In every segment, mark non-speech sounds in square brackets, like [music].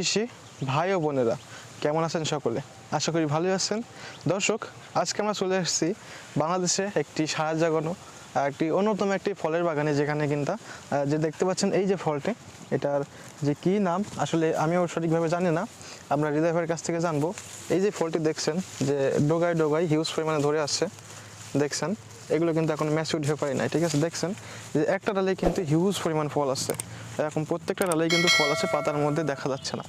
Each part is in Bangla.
কৃষি ভাই ও বোনেরা, কেমন আছেন সকলে? আশা করি ভালোই আছেন। দর্শক, আজকে আমরা চলে এসেছি বাংলাদেশে একটি সারা জাগানো, একটি অন্যতম একটি ফলের বাগানে, যেখানে কিন্তু যে দেখতে পাচ্ছেন এই যে ফলটি, এটার যে কি নাম, আসলে আমিও সঠিকভাবে জানি না। আমরা হৃদয় কাছ থেকে জানব। এই যে ফলটি দেখছেন, যে ডোগায় ডোগায় হিউজ পরিমাণে ধরে আসছে দেখছেন। এগুলো কিন্তু এখন ম্যাচিউড হয়ে পারে নাই, ঠিক আছে? দেখছেন? যে একটা ডালে কিন্তু হিউজ পরিমাণ ফল আছে এরকম প্রত্যেকটা ডালেই কিন্তু ফল আছে, পাতার মধ্যে দেখা যাচ্ছে না।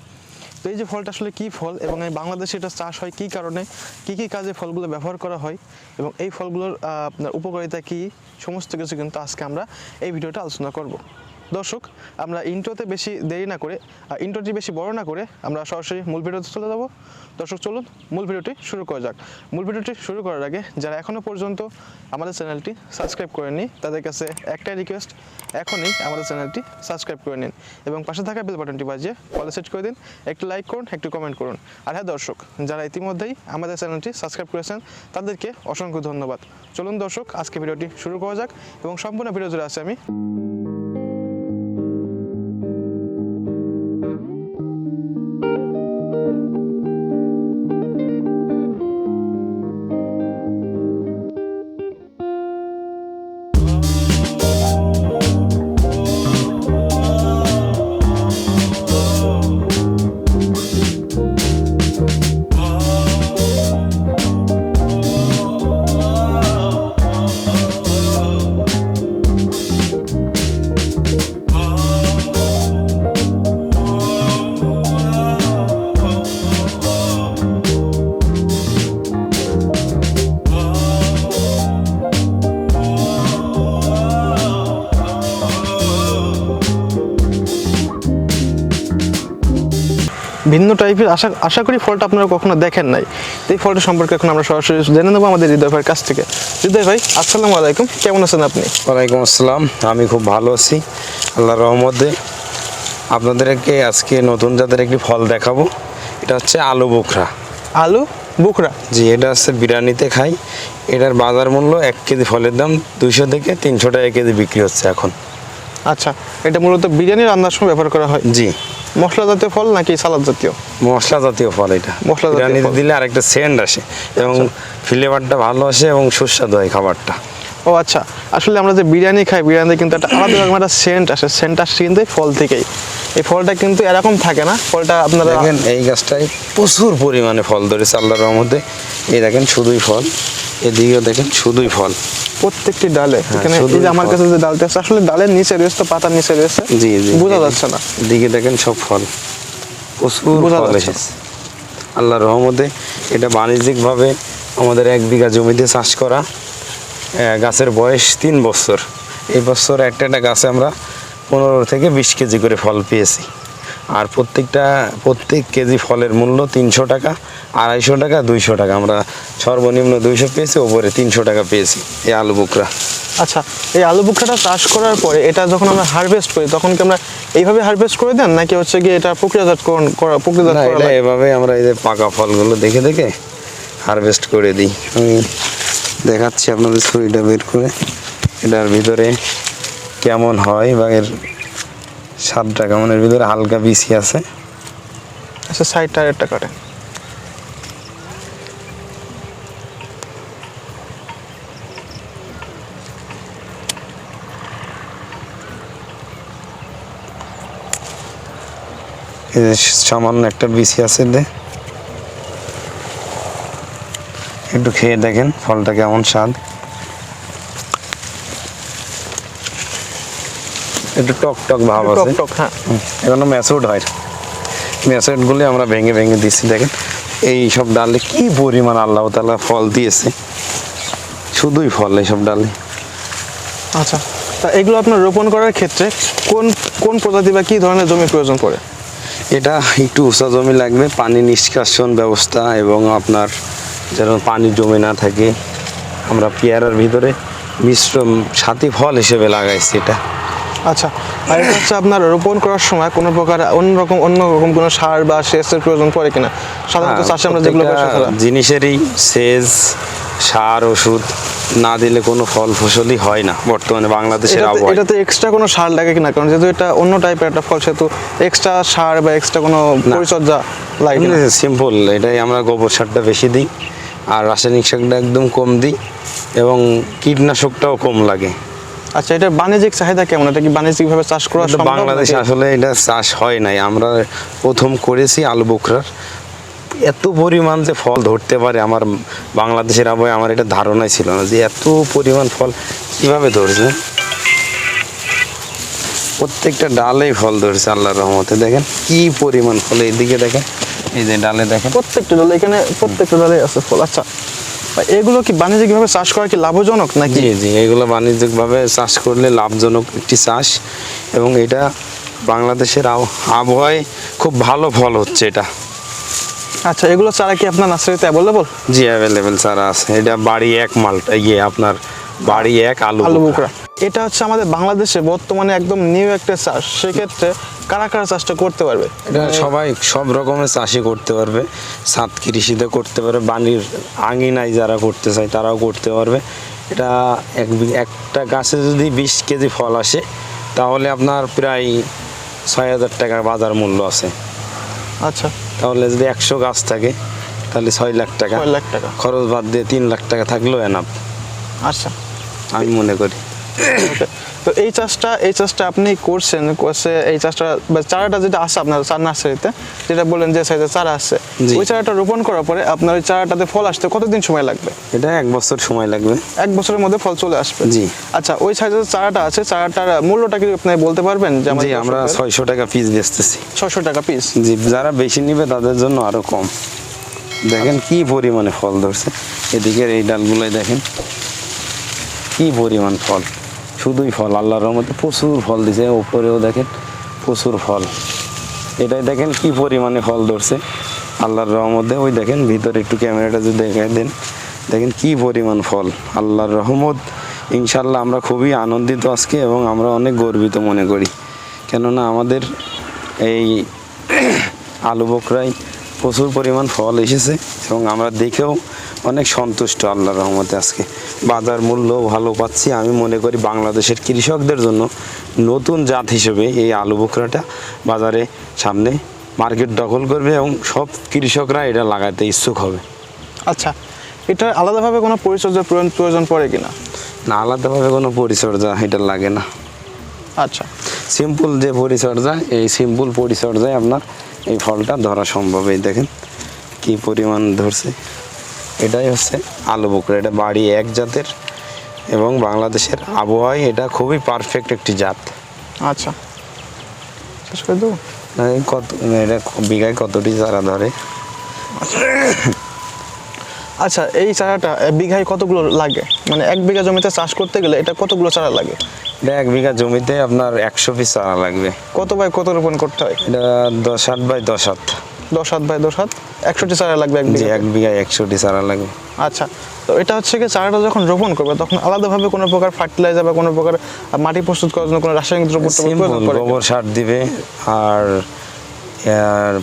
তো এই যে ফলটা আসলে কী ফল এবং এই বাংলাদেশে এটা চাষ হয় কী কারণে, কী কী কাজে ফলগুলো ব্যবহার করা হয় এবং এই ফলগুলোর আপনার উপকারিতা কী, সমস্ত কিছু কিন্তু আজকে আমরা এই ভিডিওটা আলোচনা করব। দর্শক, আমরা ইন্ট্রোতে বেশি দেরি না করে আর ইন্ট্রোটি বেশি বড় না করে আমরা সরাসরি মূল ভিডিওতে চলে যাব। দর্শক, চলুন মূল ভিডিওটি শুরু করা যাক। মূল ভিডিওটি শুরু করার আগে যারা এখনও পর্যন্ত আমাদের চ্যানেলটি সাবস্ক্রাইব করেননি, তাদের কাছে একটাই রিকোয়েস্ট এখনই আমাদের চ্যানেলটি সাবস্ক্রাইব করে নিন এবং পাশে থাকা বেল বাটনটি বাজিয়ে ফলো সেট করে দিন, একটু লাইক করুন, একটু কমেন্ট করুন। আর হ্যাঁ দর্শক, যারা ইতিমধ্যেই আমাদের চ্যানেলটি সাবস্ক্রাইব করেছেন, তাদেরকে অসংখ্য ধন্যবাদ। চলুন দর্শক, আজকে ভিডিওটি শুরু করা যাক এবং সম্পূর্ণ ভিডিও জুড়ে আছে আমি। ভিন্ন টাইপের আশা আশা করি ফলটা আপনারা কখনো দেখেন নাই। তো এই ফলটা সম্পর্কে এখন আমরা সরাসরি জেনে নেব আমাদের হৃদয় ভাইয়ের কাছ থেকে। হৃদয় ভাই আসসালামু আলাইকুম। কেমন আছেন আপনি? ওয়ালাইকুম আসসালাম। আমি খুব ভালো আছি। আল্লাহর রহমতে আপনাদেরকে আজকে নতুন জাতের একটি ফল দেখাবো। এটা হচ্ছে আলু বোখরা। আলু বুকরা জি এটা হচ্ছে বিরিয়ানিতে খাই। এটার বাজার মূল্য এক কেজি ফলের দাম দুইশো থেকে তিনশো টাকা কেজি বিক্রি হচ্ছে এখন। আচ্ছা এটা মূলত বিরিয়ানি রান্নার সময় ব্যবহার করা হয়? জি। মশলা জাতীয় ফল নাকি সালাদ জাতীয়? মশলা জাতীয় ফল এটা। মশলা জাতীয় দিলে আরেকটা সেন্ট আসে এবং ফ্লেভারটা ভালো আসে এবং সুস্বাদু হয় খাবারটা। ও আচ্ছা আসলে আমরা যে বিরিয়ানি খাই বিরিয়ানিতে কিন্তু একটা আলাদা রকম একটা সেন্ট আসে। সেন্ট আসছে কিন্তু ফল থেকেই। এই ফলটা কিন্তু এরকম থাকে না ফলটা আপনারা দেখেন এই গাছটায় প্রচুর পরিমাণে ফল ধরেছে আল্লাহর রহমতে। এই দেখেন শুধুই ফল। এদিকেও দেখেন শুধুই ফল। প্রত্যেকটি ডালে এখানে এই যে আমার কাছে যে ডালটা আছে আসলে ডালের নিচে রয়েছে পাতার নিচে রয়েছে জি জি বোঝা যাচ্ছে না। এদিকে দেখেন সব ফল। প্রচুর ফল এসেছে আল্লাহর রহমতে এটা বাণিজ্যিকভাবে আমাদের এক বিঘা জমিতে চাষ করা গাছের বয়স তিন বছর। এই বছর একটা একটা গাছে আমরা পনেরো থেকে বিশ কেজি করে ফল পেয়েছি। আর প্রত্যেকটা প্রত্যেক কেজি ফলের মূল্য তিনশো টাকা আড়াইশো টাকা দুইশো টাকা। আমরা সর্বনিম্ন দুইশো পেয়েছি ওপরে তিনশো টাকা পেয়েছি এই আলু বুকরা। আচ্ছা এই আলু বুখাটা চাষ করার পরে এটা যখন আমরা হারভেস্ট করি তখন কি আমরা এইভাবে হারভেস্ট করে দেন? নাকি হচ্ছে কি এটা প্রক্রিয়াজাতকরণ করা প্রক্রিয়াজাত এটা এভাবে আমরা এই যে পাকা ফলগুলো দেখে দেখে হারভেস্ট করে দিই। আমি দেখাচ্ছি আপনাদের ছবিটা বের করে। এটার ভিতরে কেমন হয় বা এর স্বাদটা কেমন এর ভিতরে হালকা বিসি আছে। আচ্ছা সাইড টায়ারটা কাটে এই সামান্য একটা বিসি আছে দে। একটু খেয়ে দেখেন ফলটা কেমন স্বাদ। একটু টক টক ভাব আছে। টক হ্যাঁ। এখনও ম্যাসুড হয়। ম্যাসুডগুলি আমরা ভেঙে ভেঙে দিচ্ছি দেখেন। এই সব ডালে কি পরিমাণ আল্লাহ তালা ফল দিয়েছে। শুধুই ফল এইসব ডালে। আচ্ছা তা এগুলো আপনার রোপণ করার ক্ষেত্রে কোন কোন প্রজাতি বা কি ধরনের জমি প্রয়োজন পড়ে? এটা একটু উঁচা জমি লাগবে পানি নিষ্কাশন ব্যবস্থা এবং আপনার যেন পানি জমে না থাকে। আমরা পেয়ারার ভিতরে মিশ্র সাথী ফল হিসেবে লাগাইছি এটা। আচ্ছা আর এটা হচ্ছে আপনার রোপণ করার সময় কোনো প্রকার অন্যরকম অন্য রকম কোনো সার বা সেচের প্রয়োজন পড়ে কিনা? সাধারণত হ্যাঁ, চাষে আমরা যেগুলো। জিনিসেরই সেচ সার ওষুধ না দিলে কোনো ফল ফসলই হয় না বর্তমানে বাংলাদেশের আবহাওয়া এটাতে এক্সট্রা কোনো সার লাগে কিনা? কারণ যেহেতু এটা অন্য টাইপের একটা ফল সেহেতু এক্সট্রা সার বা এক্সট্রা কোনো পরিচর্যা লাগে সিম্পল এটাই আমরা গোবর সারটা বেশি দিই আর রাসায়নিক সারটা একদম কম দিই এবং কীটনাশকটাও কম লাগে। আচ্ছা এটা বাণিজ্যিক চাহিদা কেমন? এটা কি বাণিজ্যিকভাবে চাষ করা সম্ভব বাংলাদেশে আসলে এটা চাষ হয় নাই। আমরা প্রথম করেছি আলু বোখরার। এত পরিমাণ যে ফল ধরতে পারে আমার বাংলাদেশের আবহাওয়া আমার এটা ধারণাই ছিল না যে এত পরিমাণ ফল কীভাবে ধরছে প্রত্যেকটা ডালেই ফল ধরছে আল্লাহর রহমতে। দেখেন কি পরিমাণ ফল এইদিকে দেখেন এই যে ডালে দেখেন। প্রত্যেকটা ডালে এখানে প্রত্যেকটা ডালে আছে ফল। আচ্ছা এগুলো কি বাণিজ্যিকভাবে চাষ করা কি লাভজনক নাকি? জি জি এগুলো বাণিজ্যিকভাবে চাষ করলে লাভজনক একটি চাষ এবং এটা বাংলাদেশের আবহাওয়ায় খুব ভালো ফল হচ্ছে এটা। আচ্ছা এগুলো চারা কি আপনার নার্সারিতে অ্যাভেলেবল জি অ্যাভেলেবেল চারা আছে। এটা বাড়ি এক মালটা ইয়ে আপনার বাড়ি এক আলু আলু বোখরা। এটা হচ্ছে আমাদের বাংলাদেশে বর্তমানে একদম নিউ একটা চাষ। সেক্ষেত্রে কারা কারা চাষটা করতে পারবে? এটা সবাই সব রকমের চাষই করতে পারবে। সাত কৃষিতে করতে পারবে বাণীর আঙিনায় যারা করতে চায় তারাও করতে পারবে। এটা এক একটা গাছে যদি বিশ কেজি ফল আসে তাহলে আপনার প্রায় ছয় হাজার টাকার বাজার মূল্য আছে। আচ্ছা। তাহলে যদি একশো গাছ থাকে তাহলে ছয় লাখ টাকা। ছয় লাখ টাকা। খরচ বাদ দিয়ে তিন লাখ টাকা থাকলেও এনাফ আচ্ছা। আমি মনে করি। তো এই চাষটা এই চাষটা আপনি করছেন করছে এই চাষটা বা চারাটা যেটা আছে আপনার চার নার্সারিতে যেটা বললেন যে সাইজে চারা আছে ওই চারাটা রোপণ করার পরে আপনার ওই চারাটাতে ফল আসতে কতদিন সময় লাগবে? এটা এক বছর সময় লাগবে। এক বছরের মধ্যে ফল চলে আসবে। জি। আচ্ছা ওই সাইজের চারাটা আছে চারাটার মূল্যটা কি আপনি বলতে পারবেন যে আমরা ছয়শো টাকা পিস বেচতেছি। ছশো টাকা পিস জি যারা বেশি নিবে তাদের জন্য আরও কম। দেখেন কি পরিমাণে ফল ধরছে। এদিকের এই ডালগুলোই দেখেন। কি পরিমাণ ফল। শুধুই ফল, আল্লাহর রহমতে প্রচুর ফল দিছে ওপরেও দেখেন প্রচুর ফল। এটাই দেখেন কি পরিমাণে ফল ধরছে। আল্লাহর রহমতে ওই দেখেন ভিতরে একটু ক্যামেরাটা যদি দেখাই দেন, দেখেন কি পরিমাণ ফল। আল্লাহর রহমত ইনশাল্লাহ আমরা খুবই আনন্দিত আজকে এবং আমরা অনেক গর্বিত মনে করি। কেননা আমাদের এই [clears throat] আলু বকরাই প্রচুর পরিমাণ ফল এসেছে এবং আমরা দেখেও অনেক সন্তুষ্ট আল্লাহর রহমতে আজকে। বাজার মূল্য ভালো পাচ্ছি। আমি মনে করি বাংলাদেশের কৃষকদের জন্য নতুন জাত হিসেবে এই আলু বোখরাটা বাজারে সামনে মার্কেট দখল করবে এবং সব কৃষকরা এটা লাগাতে ইচ্ছুক হবে। আচ্ছা এটা আলাদাভাবে কোনো পরিচর্যার প্রয়োজন প্রয়োজন পড়ে কিনা না আলাদাভাবে কোনো পরিচর্যা এটা লাগে না। আচ্ছা। সিম্পল যে পরিচর্যা এই সিম্পল পরিচর্যায় আপনার এই ফলটা ধরা সম্ভব। এই দেখেন কি পরিমাণ ধরছে। এটাই হচ্ছে আলু বকরা এটা বাড়ি এক জাতের এবং বাংলাদেশের আবহাওয়ায় এটা খুবই পারফেক্ট একটি জাত। আচ্ছা। শেষ করে দেবো? কত এটা বিঘায় কতটি চারা ধরে? আচ্ছা এই চারাটা বিঘায় কতগুলো লাগে? মানে এক বিঘা জমিতে চাষ করতে গেলে এটা কতগুলো চারা লাগে? এটা এক বিঘা জমিতে আপনার একশো পিস চারা লাগবে। কত বাই কত রোপণ করতে হয়? এটা দশ হাত বাই দশ হাত দশ হাত বাই দশ হাত একশোটি চারা লাগবে এক বিঘা এক বিঘায় একশোটি চারা লাগবে। আচ্ছা তো এটা হচ্ছে কি চারাটা যখন রোপণ করবে তখন আলাদাভাবে কোনো প্রকার ফার্টিলাইজার বা কোনো প্রকার মাটি প্রস্তুত করার জন্য কোনো রাসায়নিক দ্রব্য? গোবর সার দিবে আর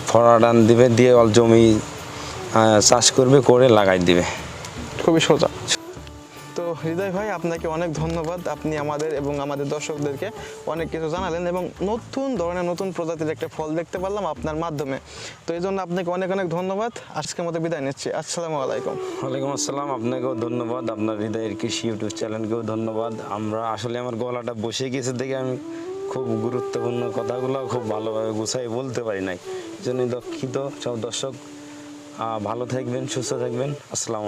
ফরাডান দিবে দিয়ে অল জমি চাষ করবে করে লাগাই দিবে। খুবই সোজা। হৃদয় ভাই, আপনাকে অনেক ধন্যবাদ। আপনি আমাদের এবং আমাদের দর্শকদেরকে অনেক কিছু জানালেন এবং নতুন ধরনের নতুন প্রজাতির একটা ফল দেখতে পারলাম আপনার মাধ্যমে। তো এই জন্য আপনাকে অনেক অনেক ধন্যবাদ। আজকের মতো বিদায় নিচ্ছি। আসসালামু আলাইকুম। ওয়ালাইকুম আসসালাম। আপনাকেও ধন্যবাদ। আপনার হৃদয়ের কৃষি ইউটিউব চ্যানেলকেও ধন্যবাদ। আমরা আসলে আমার গলাটা বসে গেছে দেখে আমি খুব গুরুত্বপূর্ণ কথাগুলো খুব ভালোভাবে গুছাই বলতে পারি নাই। জন্য দুঃখিত। সব দর্শক ভালো থাকবেন, সুস্থ থাকবেন। আসসালামু